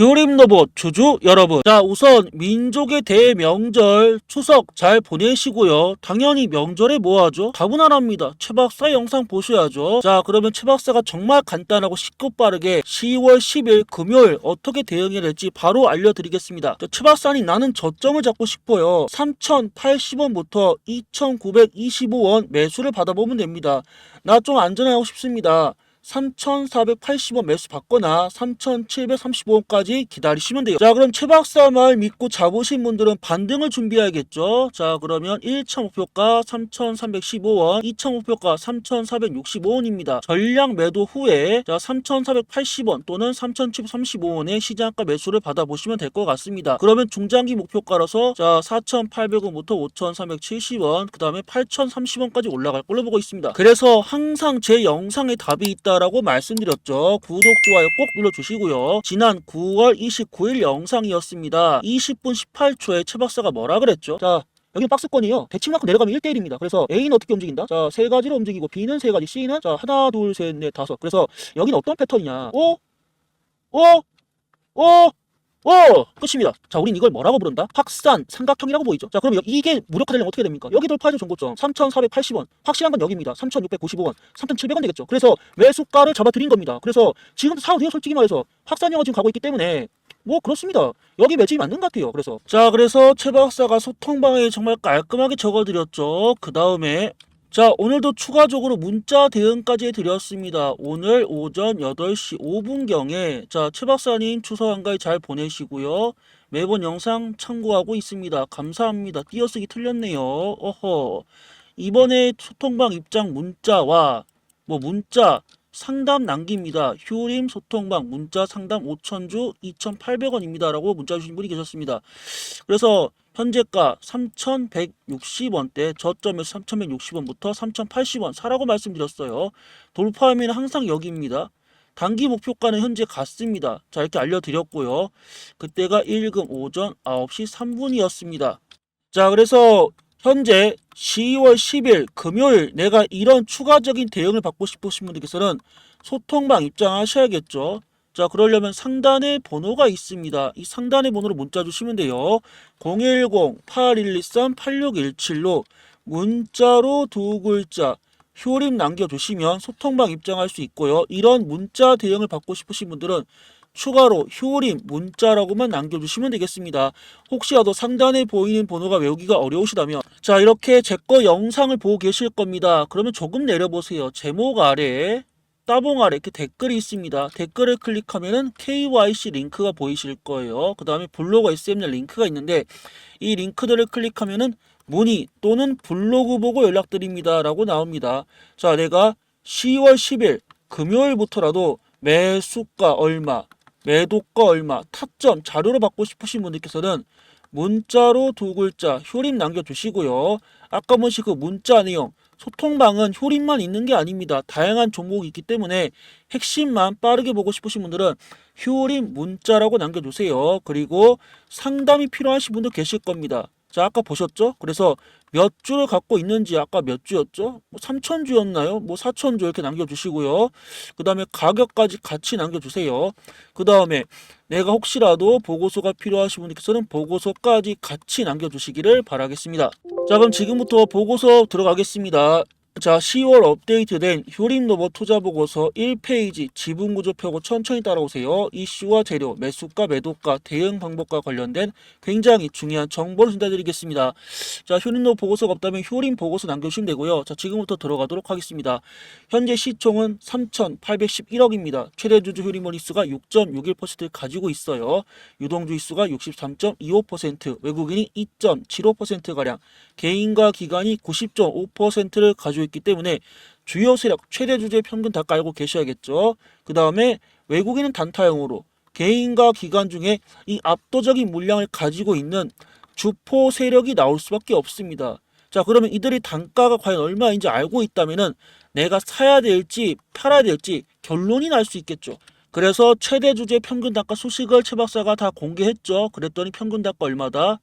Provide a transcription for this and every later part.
휴림 로봇 주주 여러분. 자 우선 민족의 대명절 추석 잘 보내시고요. 당연히 명절에 뭐하죠? 다분하랍니다. 최 박사 영상 보셔야죠. 자 그러면 최 박사가 정말 간단하고 쉽고 빠르게 10월 10일 금요일 어떻게 대응해야 될지 바로 알려드리겠습니다. 자, 최 박사님 나는 저점을 잡고 싶어요. 3080원부터 2925원 매수를 받아보면 됩니다. 나 좀 안전하고 싶습니다 3,480원 매수 받거나 3,735원까지 기다리시면 돼요. 자, 그럼 최 박사 말 믿고 잡으신 분들은 반등을 준비해야겠죠. 자, 그러면 1차 목표가 3,315원, 2차 목표가 3,465원입니다. 전량 매도 후에 자, 3,480원 또는 3,735원의 시장가 매수를 받아보시면 될 것 같습니다. 그러면 중장기 목표가로서 자, 4,800원부터 5,370원, 그 다음에 8,030원까지 올라갈 걸로 보고 있습니다. 그래서 항상 제 영상에 답이 있다. 라고 말씀드렸죠. 구독, 좋아요 꼭 눌러주시고요. 지난 9월 29일 영상이었습니다. 20분 18초에 최 박사가 뭐라 그랬죠? 자, 여기는 박스권이요. 대칭만큼 내려가면 1대1입니다. 그래서 A는 어떻게 움직인다? 자, 세 가지로 움직이고 B는 세 가지, C는 자, 하나, 둘, 셋, 넷, 다섯. 그래서 여기는 어떤 패턴이냐? 오? 오? 오? 오! 끝입니다. 자, 우린 이걸 뭐라고 부른다? 확산 삼각형이라고 보이죠? 자, 그럼 여- 이게 무력화되려면 어떻게 됩니까? 여기 돌파해줘 전고점 3,480원. 확실한 건 여기입니다. 3,695원. 3,700원 되겠죠. 그래서 매수가를 잡아드린 겁니다. 그래서 지금 사도 돼요, 솔직히 말해서. 확산형은 지금 가고 있기 때문에 뭐 그렇습니다. 여기 매집이 맞는 것 같아요. 그래서 자, 그래서 최 박사가 소통방에 정말 깔끔하게 적어드렸죠. 그 다음에 자, 오늘도 추가적으로 문자 대응까지 해드렸습니다. 오늘 오전 8시 5분경에, 자, 최 박사님 추석 한가위 잘 보내시고요. 매번 영상 참고하고 있습니다. 감사합니다. 띄어쓰기 틀렸네요. 어허. 이번에 소통방 입장 문자와, 뭐, 문자, 상담 남깁니다. 휴림 소통방 문자 상담 5천주 2,800원입니다. 라고 문자 주신 분이 계셨습니다. 그래서 현재가 3,160원대 저점에서 3,160원부터 3,080원 사라고 말씀드렸어요. 돌파하면 항상 여기입니다. 단기 목표가는 현재 같습니다. 자 이렇게 알려드렸고요. 그때가 1금 오전 9시 3분이었습니다. 자 그래서 현재 10월 10일 금요일 내가 이런 추가적인 대응을 받고 싶으신 분들께서는 소통방 입장하셔야겠죠. 자 그러려면 상단에 번호가 있습니다. 이 상단의 번호로 문자 주시면 돼요. 010-8123-8617로 문자로 두 글자 효림 남겨주시면 소통방 입장할 수 있고요. 이런 문자 대응을 받고 싶으신 분들은 추가로 효림 문자라고만 남겨주시면 되겠습니다. 혹시라도 상단에 보이는 번호가 외우기가 어려우시다면 자 이렇게 제 거 영상을 보고 계실 겁니다. 그러면 조금 내려보세요. 제목 아래에 따봉 아래 이렇게 댓글이 있습니다. 댓글을 클릭하면은 KYC 링크가 보이실 거예요. 그 다음에 블로그 SML 링크가 있는데 이 링크들을 클릭하면은 문의 또는 블로그 보고 연락드립니다. 라고 나옵니다. 자, 내가 10월 10일 금요일부터라도 매수가 얼마, 매도가 얼마, 타점 자료를 받고 싶으신 분들께서는 문자로 두 글자 효림 남겨주시고요. 아까 보신 그 문자 내용 소통방은 효림만 있는 게 아닙니다. 다양한 종목이 있기 때문에 핵심만 빠르게 보고 싶으신 분들은 효림 문자라고 남겨주세요. 그리고 상담이 필요하신 분도 계실 겁니다. 자, 아까 보셨죠? 그래서 몇 주를 갖고 있는지 아까 몇 주였죠? 뭐 3천 주였나요? 뭐 4천 주 이렇게 남겨주시고요. 그 다음에 가격까지 같이 남겨주세요. 그 다음에 내가 혹시라도 보고서가 필요하신 분께서는 보고서까지 같이 남겨주시기를 바라겠습니다. 자, 그럼 지금부터 보고서 들어가겠습니다. 자, 10월 업데이트된 효림 로봇 투자 보고서 1페이지 지분 구조 펴고 천천히 따라오세요. 이슈와 재료, 매수가, 매도가, 대응 방법과 관련된 굉장히 중요한 정보를 전달드리겠습니다. 자, 효림 로봇 보고서가 없다면 효림 보고서 남겨주시면 되고요. 자, 지금부터 들어가도록 하겠습니다. 현재 시총은 3,811억입니다. 최대 주주 효림 원리수가 6.61%를 가지고 있어요. 유동주의 수가 63.25%, 외국인이 2.75%가량, 개인과 기관이 90.5%를 가지고 있기 때문에 주요 세력 최대 주주의 평균 다 깔고 계셔야겠죠. 그 다음에 외국인은 단타형으로 개인과 기관 중에 이 압도적인 물량을 가지고 있는 주포 세력이 나올 수밖에 없습니다. 자 그러면 이들이 단가가 과연 얼마인지 알고 있다면은 내가 사야 될지 팔아야 될지 결론이 날 수 있겠죠. 그래서 최대 주주의 평균 단가 수식을 최 박사가 다 공개했죠. 그랬더니 평균 단가 얼마다?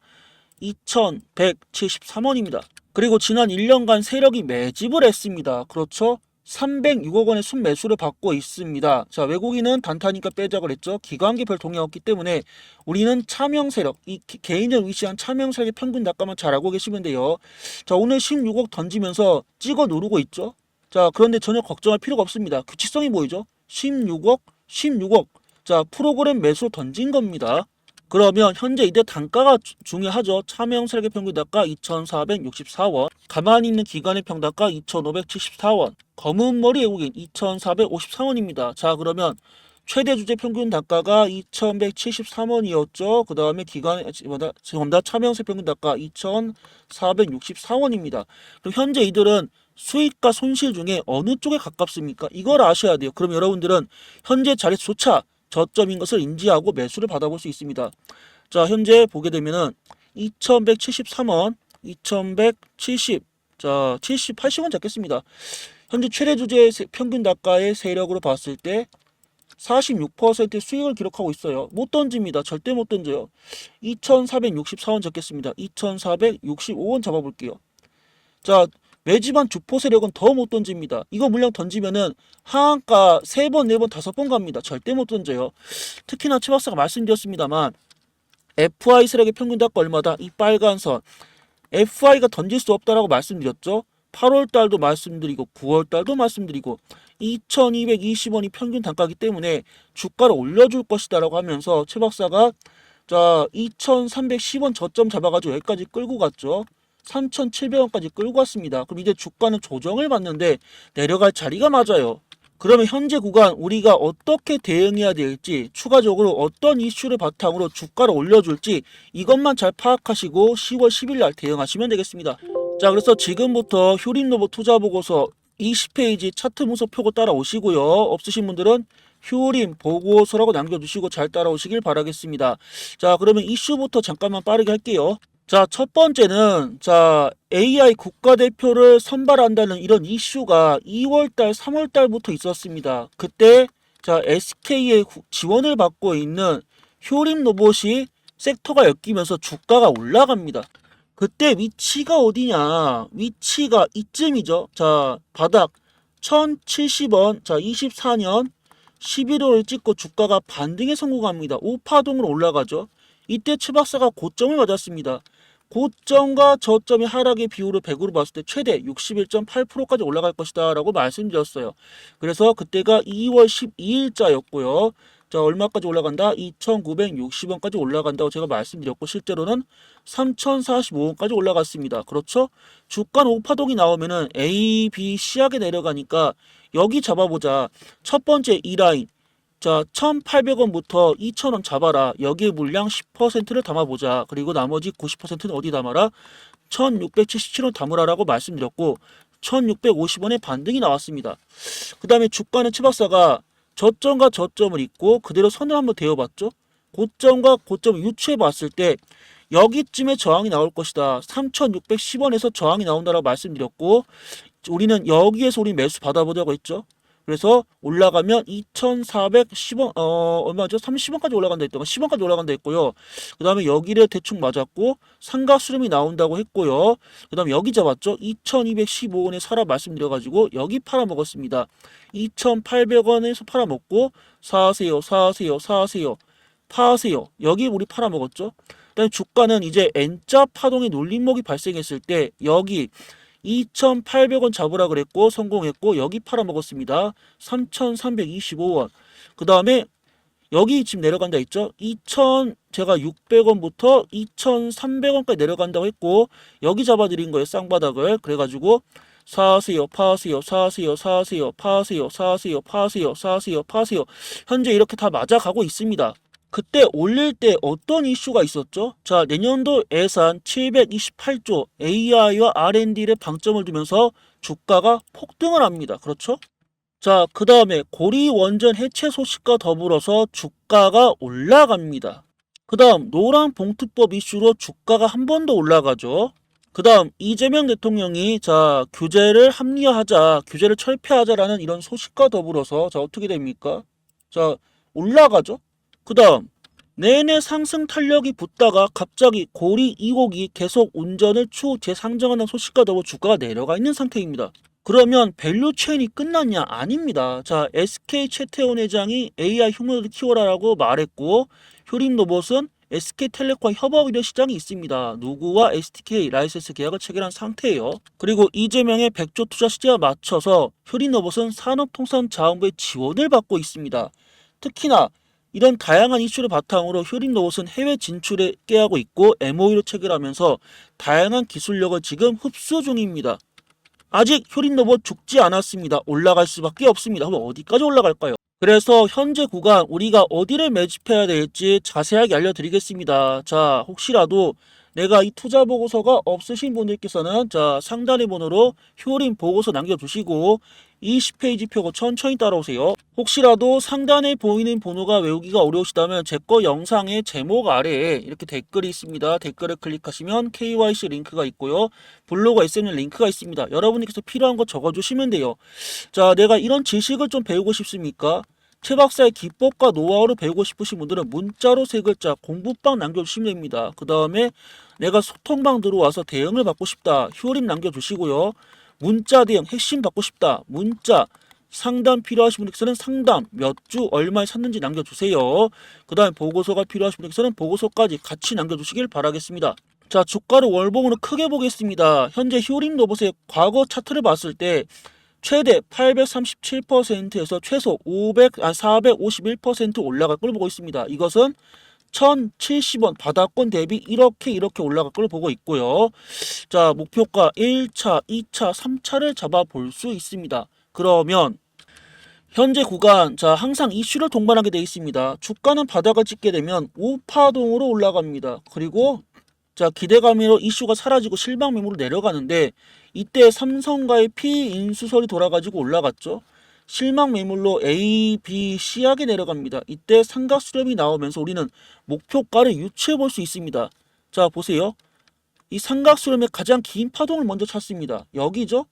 2,173원입니다. 그리고 지난 1년간 세력이 매집을 했습니다. 그렇죠? 306억 원의 순매수를 받고 있습니다. 자, 외국인은 단타니까 빼자 그랬죠. 기관계 별 동의 없기 때문에 우리는 차명 세력, 이 기- 개인을 위시한 차명 세력의 평균 단가만 잘 알고 계시면 돼요. 자, 오늘 16억 던지면서 찍어 누르고 있죠. 자, 그런데 전혀 걱정할 필요가 없습니다. 규칙성이 보이죠? 16억, 16억. 자, 프로그램 매수 던진 겁니다. 그러면 현재 이때 단가가 주- 중요하죠. 차명 세력의 평균 단가 2,464원, 가만히 있는 기관의 평단가 2,574원, 검은 머리 외국인 2,454원입니다. 자, 그러면 최대 주제 평균 단가가 2,173원이었죠. 그 다음에 뭐다, 죄송합니다. 차명세 평균 단가 2,464원입니다. 그럼 현재 이들은 수익과 손실 중에 어느 쪽에 가깝습니까? 이걸 아셔야 돼요. 그럼 여러분들은 현재 자리조차 저점인 것을 인지하고 매수를 받아볼 수 있습니다. 자, 현재 보게 되면은 2173원, 2170, 자, 70, 80원 잡겠습니다. 현재 최대 주제 세- 평균 단가의 세력으로 봤을 때 46% 수익을 기록하고 있어요. 못 던집니다. 절대 못 던져요. 2464원 잡겠습니다. 2465원 잡아볼게요. 자, 매집한 주포 세력은 더 못 던집니다. 이거 물량 던지면은 하한가 3번, 4번, 5번 갑니다. 절대 못 던져요. 특히나 최박사가 말씀드렸습니다만 FI 세력의 평균 단가 얼마다? 이 빨간 선. FI가 던질 수 없다라고 말씀드렸죠. 8월 달도 말씀드리고 9월 달도 말씀드리고 2220원이 평균 단가이기 때문에 주가를 올려줄 것이다라고 하면서 최 박사가 자 2310원 저점 잡아가지고 여기까지 끌고 갔죠. 3,700원까지 끌고 갔습니다. 그럼 이제 주가는 조정을 받는데 내려갈 자리가 맞아요. 그러면 현재 구간 우리가 어떻게 대응해야 될지 추가적으로 어떤 이슈를 바탕으로 주가를 올려줄지 이것만 잘 파악하시고 10월 10일 날 대응하시면 되겠습니다. 자 그래서 지금부터 효린로봇 투자 보고서 20페이지 차트 분석 표고 따라오시고요. 없으신 분들은 효린 보고서라고 남겨주시고 잘 따라오시길 바라겠습니다. 자 그러면 이슈부터 잠깐만 빠르게 할게요. 자, 첫 번째는 자, AI 국가대표를 선발한다는 이런 이슈가 2월달, 3월달부터 있었습니다. 그때 자, SK의 지원을 받고 있는 효림 로봇이 섹터가 엮이면서 주가가 올라갑니다. 그때 위치가 어디냐? 위치가 이쯤이죠. 자, 바닥 1070원. 자, 24년 11월을 찍고 주가가 반등에 성공합니다. 5파동으로 올라가죠. 이때 최박사가 고점을 맞았습니다. 고점과 저점의 하락의 비율을 100으로 봤을 때 최대 61.8%까지 올라갈 것이다 라고 말씀드렸어요. 그래서 그때가 2월 12일자였고요. 자, 얼마까지 올라간다? 2,960원까지 올라간다고 제가 말씀드렸고 실제로는 3,045원까지 올라갔습니다. 그렇죠? 주가는 오파동이 나오면은 A, B, C하게 내려가니까 여기 잡아보자. 첫 번째 이 라인. 자, 1,800원부터 2,000원 잡아라. 여기에 물량 10%를 담아보자. 그리고 나머지 90%는 어디 담아라? 1,677원 담으라라고 말씀드렸고 1,650원의 반등이 나왔습니다. 그 다음에 주가는 치박사가 저점과 저점을 잇고 그대로 선을 한번 대어봤죠. 고점과 고점을 유추해 봤을 때 여기쯤에 저항이 나올 것이다. 3,610원에서 저항이 나온다라고 말씀드렸고 우리는 여기에서 우리 매수 받아보자고 했죠. 그래서 올라가면 2,410원 어 얼마죠? 30원까지 올라간다 했던 거 10원까지 올라간다 했고요. 그다음에 여기를 대충 맞았고 삼각 수렴이 나온다고 했고요. 그다음에 여기 잡았죠? 2,215원에 사라 말씀드려 가지고 여기 팔아 먹었습니다. 2,800원에서 팔아 먹고 사세요. 사세요. 사세요. 파세요. 여기 우리 팔아 먹었죠? 그다음에 주가는 이제 N자 파동의 눌림목이 발생했을 때 여기 2,800원 잡으라 그랬고 성공했고 여기 팔아먹었습니다. 3,325원. 그 다음에 여기 지금 내려간다 했죠? 2,000 제가 600원부터 2,300원까지 내려간다고 했고 여기 잡아드린 거예요. 쌍바닥을. 그래가지고 사세요, 파세요, 사세요, 사세요, 파세요, 사세요, 파세요, 사세요, 파세요. 현재 이렇게 다 맞아가고 있습니다. 그때 올릴 때 어떤 이슈가 있었죠? 자, 내년도 예산 728조 AI와 R&D를 방점을 두면서 주가가 폭등을 합니다. 그렇죠? 자, 그 다음에 고리 원전 해체 소식과 더불어서 주가가 올라갑니다. 그 다음 노란 봉투법 이슈로 주가가 한 번 더 올라가죠. 그 다음 이재명 대통령이 자 규제를 합리화하자, 규제를 철폐하자라는 이런 소식과 더불어서 자 어떻게 됩니까? 자 올라가죠. 그 다음 내내 상승 탄력이 붙다가 갑자기 고리 2곡이 계속 운전을 추후 재상정하는 소식과 더불어 주가가 내려가 있는 상태입니다. 그러면 밸류 체인이 끝났냐? 아닙니다. 자, SK 최태원 회장이 AI 휴머노드 키워라라고 말했고 효림 로봇은 SK텔레콤 협업 의료 시장이 있습니다. 누구와 SDK 라이센스 계약을 체결한 상태예요. 그리고 이재명의 100조 투자 시제와 맞춰서 효림 로봇은 산업통상자원부의 지원을 받고 있습니다. 특히나 이런 다양한 이슈를 바탕으로 효림 로봇은 해외 진출에 깨하고 있고 MOU를 체결하면서 다양한 기술력을 지금 흡수 중입니다. 아직 효린 로봇 죽지 않았습니다. 올라갈 수밖에 없습니다. 그럼 어디까지 올라갈까요? 그래서 현재 구간 우리가 어디를 매집해야 될지 자세하게 알려드리겠습니다. 자, 혹시라도 내가 이 투자 보고서가 없으신 분들께서는 자 상단의 번호로 효린 보고서 남겨주시고 20페이지 펴고 천천히 따라오세요. 혹시라도 상단에 보이는 번호가 외우기가 어려우시다면 제 거 영상의 제목 아래에 이렇게 댓글이 있습니다. 댓글을 클릭하시면 KYC 링크가 있고요. 블로그 SN 링크가 있습니다. 여러분께서 필요한 거 적어주시면 돼요. 자, 내가 이런 지식을 좀 배우고 싶습니까? 최 박사의 기법과 노하우를 배우고 싶으신 분들은 문자로 세 글자 공부방 남겨주시면 됩니다. 그 다음에 내가 소통방 들어와서 대응을 받고 싶다. 효림 남겨주시고요. 문자 대응 핵심 받고 싶다. 문자 상담 필요하신 분께서는 상담 몇 주 얼마에 샀는지 남겨주세요. 그 다음에 보고서가 필요하신 분께서는 보고서까지 같이 남겨주시길 바라겠습니다. 자 주가를 월봉으로 크게 보겠습니다. 현재 효림 로봇의 과거 차트를 봤을 때 최대 837%에서 최소 500, 아, 451% 올라갈 걸 보고 있습니다. 이것은 1070원 바닥권 대비 이렇게 이렇게 올라갈 걸 보고 있고요. 자, 목표가 1차, 2차, 3차를 잡아볼 수 있습니다. 그러면 현재 구간 자 항상 이슈를 동반하게 되어 있습니다. 주가는 바닥을 찍게 되면 우파동으로 올라갑니다. 그리고 자 기대감으로 이슈가 사라지고 실망 매물로 내려가는데 이때 삼성과의 P 인수설이 돌아가지고 올라갔죠. 실망 매물로 A, B, C하게 내려갑니다. 이때 삼각 수렴이 나오면서 우리는 목표가를 유추해 볼 수 있습니다. 자 보세요. 이 삼각 수렴의 가장 긴 파동을 먼저 찾습니다. 여기죠.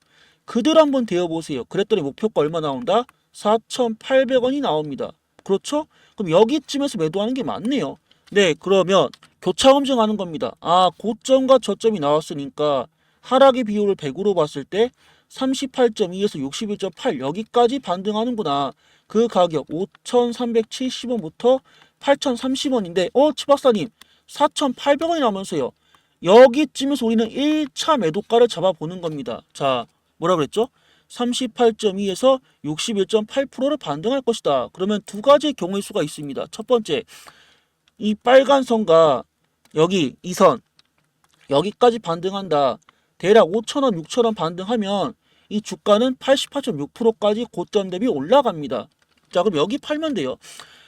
그대로 한번 대어 보세요. 그랬더니 목표가 얼마 나온다? 4,800원이 나옵니다. 그렇죠? 그럼 여기쯤에서 매도하는 게 맞네요. 네, 그러면 교차 검증하는 겁니다. 아, 고점과 저점이 나왔으니까 하락의 비율을 100으로 봤을 때 38.2에서 61.8 여기까지 반등하는구나. 그 가격 5,370원부터 8,030원인데 어, 치 박사님 4,800원이 나면서요. 여기쯤에서 우리는 1차 매도가를 잡아보는 겁니다. 자, 뭐라 그랬죠? 38.2에서 61.8%를 반등할 것이다. 그러면 두 가지의 경우의 수가 있습니다. 첫 번째, 이 빨간 선과 여기 이 선, 여기까지 반등한다. 대략 5천원, 6천원 반등하면 이 주가는 88.6%까지 고점 대비 올라갑니다. 자, 그럼 여기 팔면 돼요.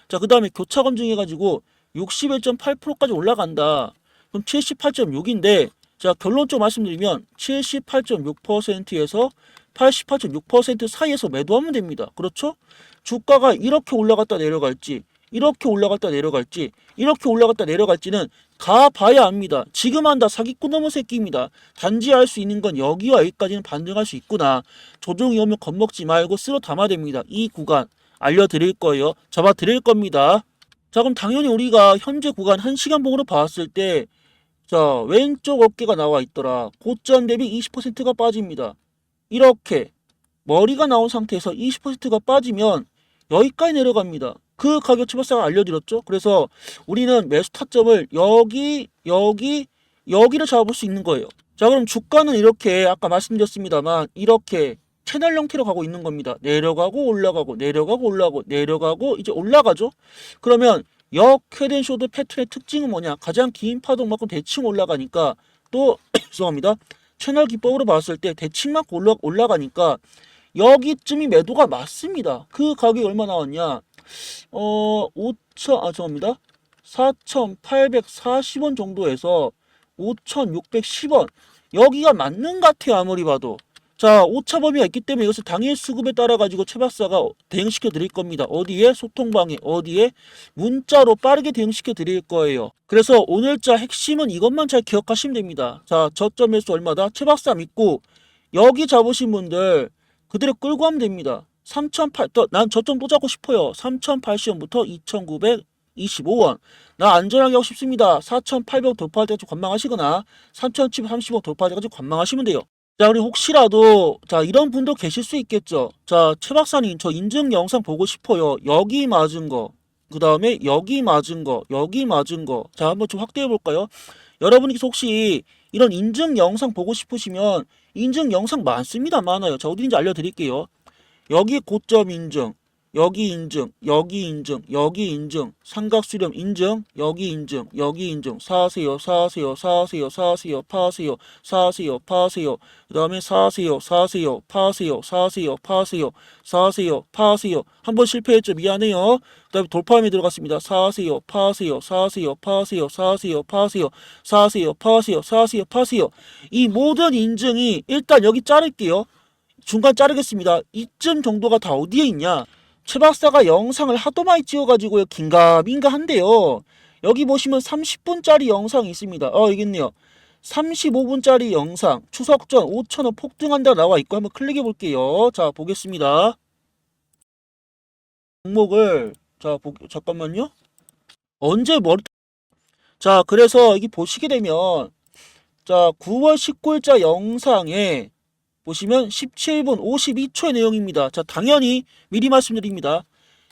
자, 그 다음에 교차 검증해가지고 61.8%까지 올라간다. 그럼 78.6인데, 자, 결론적으로 말씀드리면 78.6%에서 88.6% 사이에서 매도하면 됩니다. 그렇죠? 주가가 이렇게 올라갔다 내려갈지, 이렇게 올라갔다 내려갈지, 이렇게 올라갔다 내려갈지는 가봐야 압니다. 지금 한다 사기꾼 놈의 새끼입니다. 단지 알 수 있는 건 여기와 여기까지는 반등할 수 있구나. 조정이 오면 겁먹지 말고 쓸어 담아야 됩니다. 이 구간 알려드릴 거예요. 잡아드릴 겁니다. 자 그럼 당연히 우리가 현재 구간 1시간 봉으로 봤을 때 자, 왼쪽 어깨가 나와 있더라. 고점 대비 20%가 빠집니다. 이렇게 머리가 나온 상태에서 20%가 빠지면 여기까지 내려갑니다. 그 가격 추발사가 알려드렸죠. 그래서 우리는 매수 타점을 여기, 여기, 여기를 잡아볼 수 있는 거예요. 자, 그럼 주가는 이렇게 아까 말씀드렸습니다만 이렇게 채널 형태로 가고 있는 겁니다. 내려가고 올라가고 내려가고 올라가고 내려가고 이제 올라가죠. 그러면 역회된 쇼드 패턴의 특징은 뭐냐? 가장 긴 파동만큼 대칭 올라가니까 또 죄송합니다. 채널 기법으로 봤을 때 대칭만큼 올라, 올라가니까 여기쯤이 매도가 맞습니다. 그 가격이 얼마 나왔냐? 어, 5천, 아, 죄송합니다. 4,840원 정도에서 5,610원. 여기가 맞는 것 같아요, 아무리 봐도. 자, 오차 범위가 있기 때문에 이것을 당일 수급에 따라 가지고 최 박사가 대응시켜 드릴 겁니다. 어디에? 소통방에. 어디에? 문자로 빠르게 대응시켜 드릴 거예요. 그래서 오늘자 핵심은 이것만 잘 기억하시면 됩니다. 자, 저점 매수 얼마다? 최 박사 믿고 여기 잡으신 분들 그대로 끌고 하면 됩니다. 3,008, 또, 난 저점 또 잡고 싶어요. 3,080원부터 2,925원. 나 안전하게 하고 싶습니다. 4,800 돌파할 때까지 관망하시거나 3,730원 돌파할 때까지 관망하시면 돼요. 자, 우리 혹시라도, 자, 이런 분도 계실 수 있겠죠. 자, 최 박사님, 저 인증 영상 보고 싶어요. 여기 맞은 거. 그 다음에 여기 맞은 거. 여기 맞은 거. 자, 한번 좀 확대해 볼까요? 여러분께서 혹시 이런 인증 영상 보고 싶으시면 인증 영상 많습니다. 많아요. 자, 어디인지 알려드릴게요. 여기 고점 인증, 여기 인증, 여기 인증, 여기 인증, 삼각수렴 인증, 여기 인증, 여기 인증, 사세요, 사세요, 사세요, 사세요, 파세요, 사세요, 파세요, 그 다음에 사세요, 사세요, 파세요, 사세요, 파세요, 사세요, 파세요. 한번 실패했죠. 미안해요. 그 다음에 돌파함에 들어갔습니다. 사세요, 파세요, 사세요, 파세요, 사세요, 파세요, 사세요, 파세요, 사세요, 파세요. 이 모든 인증이 일단 여기 자를게요. 중간 자르겠습니다. 이쯤 정도가 다 어디에 있냐? 최 박사가 영상을 하도 많이 찍어가지고요. 긴가민가 한데요. 여기 보시면 30분짜리 영상이 있습니다. 어, 있네요. 35분짜리 영상, 추석 전 5천원 폭등한다 나와 있고 한번 클릭해 볼게요. 자, 보겠습니다. 종목을, 자, 보, 잠깐만요. 언제 머리, 자, 그래서 여기 보시게 되면, 자, 9월 19일자 영상에 보시면 17분 52초의 내용입니다. 자, 당연히 미리 말씀드립니다.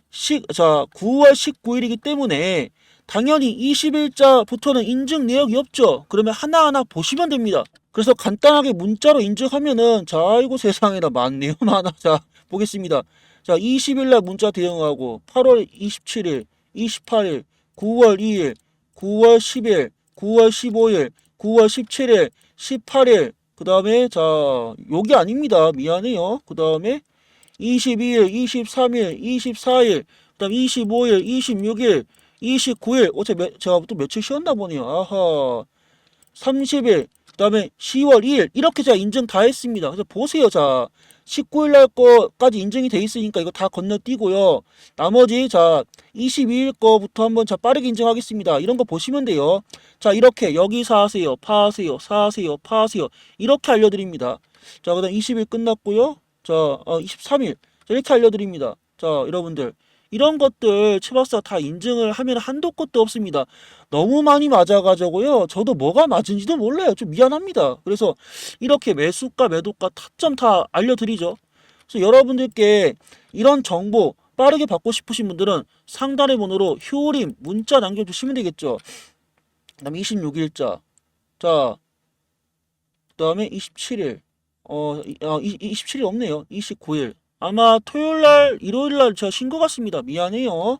시, 자, 9월 19일이기 때문에 당연히 20일자부터는 인증 내역이 없죠. 그러면 하나하나 보시면 됩니다. 그래서 간단하게 문자로 인증하면은 자, 아이고 세상에나 많네요. 많아. 자, 보겠습니다. 자, 20일 날 문자 대응하고 8월 27일, 28일, 9월 2일, 9월 10일, 9월 15일, 9월 17일, 18일, 그 다음에 자 여기 아닙니다. 미안해요. 그 다음에 22일 23일 24일 그 다음 25일 26일 29일. 어제 몇, 제가 또 며칠 쉬었나 보네요. 아하. 30일 그 다음에 10월 2일. 이렇게 제가 인증 다 했습니다. 그래서 보세요 자 19일 날 거까지 인증이 돼 있으니까 이거 다 건너뛰고요. 나머지 자 22일 거부터 한번 자 빠르게 인증하겠습니다. 이런 거 보시면 돼요. 자 이렇게 여기 사세요 파세요 사세요 파세요. 이렇게 알려드립니다. 자 그다음 20일 끝났고요. 자 어, 23일. 자, 이렇게 알려드립니다. 자 여러분들 이런 것들 최 박사 다 인증을 하면 한도 끝도 없습니다 너무 많이 맞아가지고요 저도 뭐가 맞은지도 몰라요 좀 미안합니다 그래서 이렇게 매수가 매도가 타점 다 알려드리죠 그래서 여러분들께 이런 정보 빠르게 받고 싶으신 분들은 상단의 번호로 효림 문자 남겨주시면 되겠죠 그 다음에 26일자. 자, 그 다음에 27일. 어, 이- 아, 이- 27일 없네요. 29일. 아마 토요일 날, 일요일 날 제가 쉰 것 같습니다. 미안해요.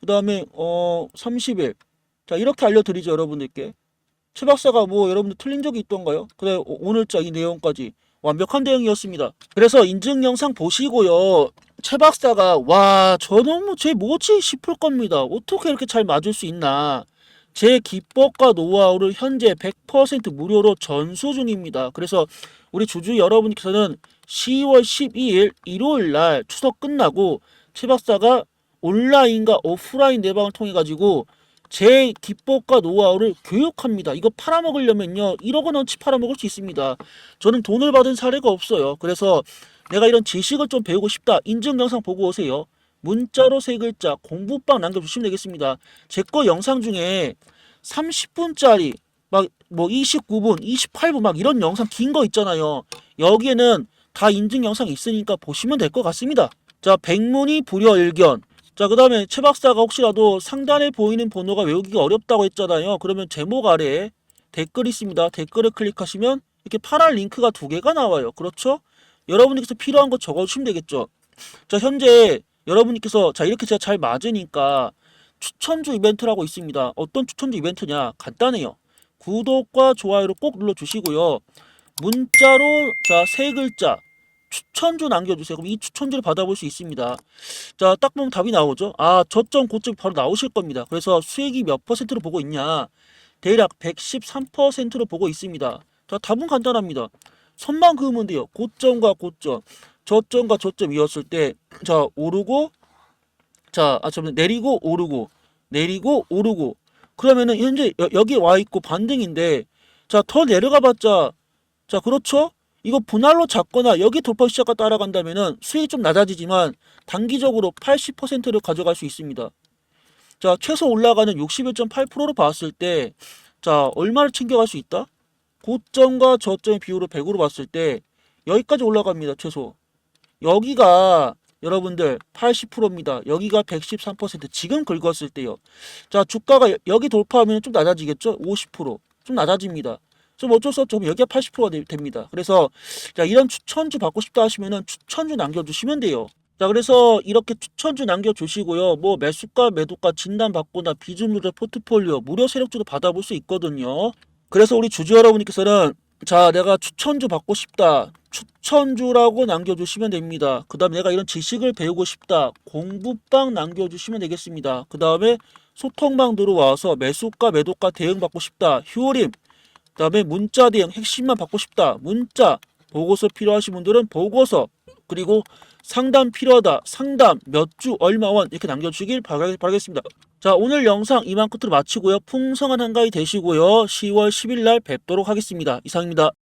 그 다음에, 어, 30일. 자, 이렇게 알려드리죠, 여러분들께. 최 박사가 뭐 여러분들 틀린 적이 있던가요? 그래, 오- 오늘자 이 내용까지. 완벽한 대응이었습니다. 그래서 인증 영상 보시고요. 최 박사가, 와, 저 너무 쟤 뭐지? 싶을 겁니다. 어떻게 이렇게 잘 맞을 수 있나. 제 기법과 노하우를 현재 100% 무료로 전수 중입니다. 그래서 우리 주주 여러분께서는 10월 12일 일요일 날 추석 끝나고 최 박사가 온라인과 오프라인 내방을 통해 가지고 제 기법과 노하우를 교육합니다. 이거 팔아먹으려면요 1억 원어치 팔아먹을 수 있습니다. 저는 돈을 받은 사례가 없어요. 그래서 내가 이런 지식을 좀 배우고 싶다. 인증 영상 보고 오세요. 문자로 세 글자 공부방 남겨주시면 되겠습니다. 제 거 영상 중에 30분짜리 막 뭐 29분, 28분 막 이런 영상 긴 거 있잖아요. 여기에는 다 인증 영상 있으니까 보시면 될 것 같습니다. 자, 백문이 불여일견. 자, 그 다음에 최 박사가 혹시라도 상단에 보이는 번호가 외우기가 어렵다고 했잖아요. 그러면 제목 아래에 댓글 있습니다. 댓글을 클릭하시면 이렇게 파란 링크가 두 개가 나와요. 그렇죠? 여러분께서 필요한 거 적어주시면 되겠죠. 자, 현재 여러분께서 자, 이렇게 제가 잘 맞으니까 추천주 이벤트라고 있습니다. 어떤 추천주 이벤트냐? 간단해요. 구독과 좋아요를 꼭 눌러주시고요. 문자로 자 세 글자 추천주 남겨주세요. 그럼 이 추천주를 받아볼 수 있습니다. 자, 딱 보면 답이 나오죠. 아, 저점 고점 바로 나오실 겁니다. 그래서 수익이 몇 퍼센트로 보고 있냐? 대략 113%로 보고 있습니다. 자, 답은 간단합니다. 선만 그으면 돼요. 고점과 고점, 저점과 저점이었을 때, 자, 오르고, 자, 아, 잠깐 내리고 오르고, 내리고 오르고. 그러면은 현재 여, 여기 와 있고 반등인데, 자, 더 내려가 봤자, 자, 그렇죠? 이거 분할로 잡거나 여기 돌파 시작과 따라간다면은 수익이 좀 낮아지지만 단기적으로 80%를 가져갈 수 있습니다. 자, 최소 올라가는 61.8%로 봤을 때, 자, 얼마를 챙겨갈 수 있다? 고점과 저점의 비율을 100으로 봤을 때 여기까지 올라갑니다. 최소. 여기가 여러분들 80%입니다. 여기가 113% 지금 긁었을 때요. 자 주가가 여- 여기 돌파하면 좀 낮아지겠죠? 50%. 좀 낮아집니다. 좀 어쩔 수 없죠. 여기가 80%가 되- 됩니다. 그래서 자 이런 추천주 받고 싶다 하시면은 추천주 남겨주시면 돼요. 자 그래서 이렇게 추천주 남겨주시고요. 뭐 매수가 매도가 진단 받거나 비중 누적 포트폴리오 무료 세력주도 받아볼 수 있거든요. 그래서 우리 주주 여러분께서는 자 내가 추천주 받고 싶다. 추천주라고 남겨주시면 됩니다. 그 다음에 내가 이런 지식을 배우고 싶다. 공부방 남겨주시면 되겠습니다. 그 다음에 소통방 들어와서 매수가 매도가 대응 받고 싶다. 휴어림 그 다음에 문자 대응 핵심만 받고 싶다. 문자 보고서 필요하신 분들은 보고서 그리고 상담 필요하다. 상담 몇 주 얼마 원 이렇게 남겨주시길 바라- 바라겠습니다. 자 오늘 영상 이만 끝으로 마치고요. 풍성한 한가위 되시고요. 10월 10일 날 뵙도록 하겠습니다. 이상입니다.